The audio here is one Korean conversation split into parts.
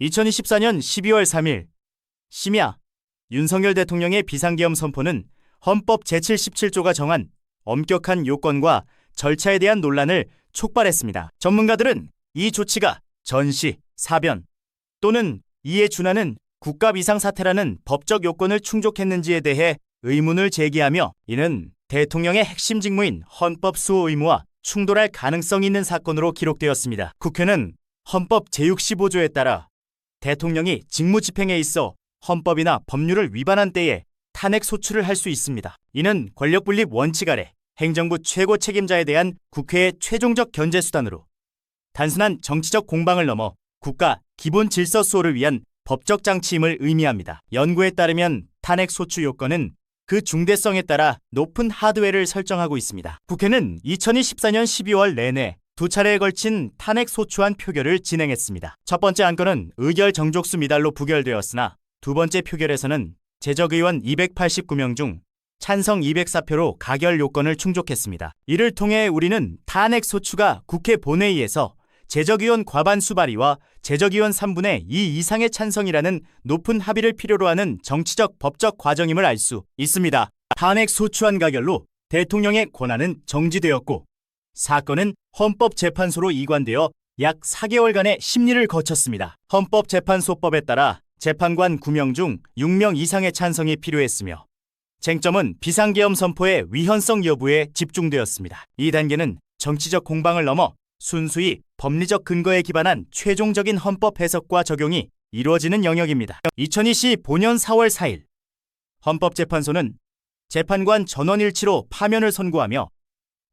2024년 12월 3일 심야 윤석열 대통령의 비상계엄 선포는 헌법 제77조가 정한 엄격한 요건과 절차에 대한 논란을 촉발했습니다. 전문가들은 이 조치가 전시, 사변 또는 이에 준하는 국가 비상 사태라는 법적 요건을 충족했는지에 대해 의문을 제기하며 이는 대통령의 핵심 직무인 헌법 수호 의무와 충돌할 가능성이 있는 사건으로 기록되었습니다. 국회는 헌법 제65조에 따라 대통령이 직무 집행에 있어 헌법이나 법률을 위반한 때에 탄핵 소추를 할 수 있습니다. 이는 권력 분립 원칙 아래 행정부 최고 책임자에 대한 국회의 최종적 견제 수단으로 단순한 정치적 공방을 넘어 국가 기본 질서 수호를 위한 법적 장치임을 의미합니다. 연구에 따르면 탄핵 소추 요건은 그 중대성에 따라 높은 하드웨어를 설정하고 있습니다. 국회는 2024년 12월 내내 두 차례에 걸친 탄핵 소추안 표결을 진행했습니다. 첫 번째 안건은 의결 정족수 미달로 부결되었으나 두 번째 표결에서는 제적의원 289명 중 찬성 204표로 가결 요건을 충족했습니다. 이를 통해 우리는 탄핵 소추가 국회 본회의에서 제적의원 과반수 발의와 제적의원 3분의 2 이상의 찬성이라는 높은 합의를 필요로 하는 정치적 법적 과정임을 알 수 있습니다. 탄핵 소추안 가결로 대통령의 권한은 정지되었고 사건은 헌법재판소로 이관되어 약 4개월간의 심리를 거쳤습니다. 헌법재판소법에 따라 재판관 9명 중 6명 이상의 찬성이 필요했으며 쟁점은 비상계엄 선포의 위헌성 여부에 집중되었습니다. 이 단계는 정치적 공방을 넘어 순수히 법리적 근거에 기반한 최종적인 헌법 해석과 적용이 이루어지는 영역입니다. 2020 본년 4월 4일 헌법재판소는 재판관 전원일치로 파면을 선고하며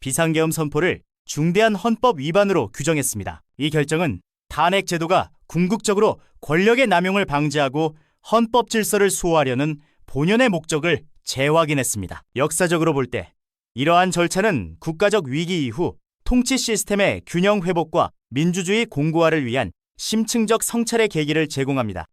비상계엄 선포를 중대한 헌법 위반으로 규정했습니다. 이 결정은 탄핵 제도가 궁극적으로 권력의 남용을 방지하고 헌법 질서를 수호하려는 본연의 목적을 재확인했습니다. 역사적으로 볼 때 이러한 절차는 국가적 위기 이후 통치 시스템의 균형 회복과 민주주의 공고화를 위한 심층적 성찰의 계기를 제공합니다.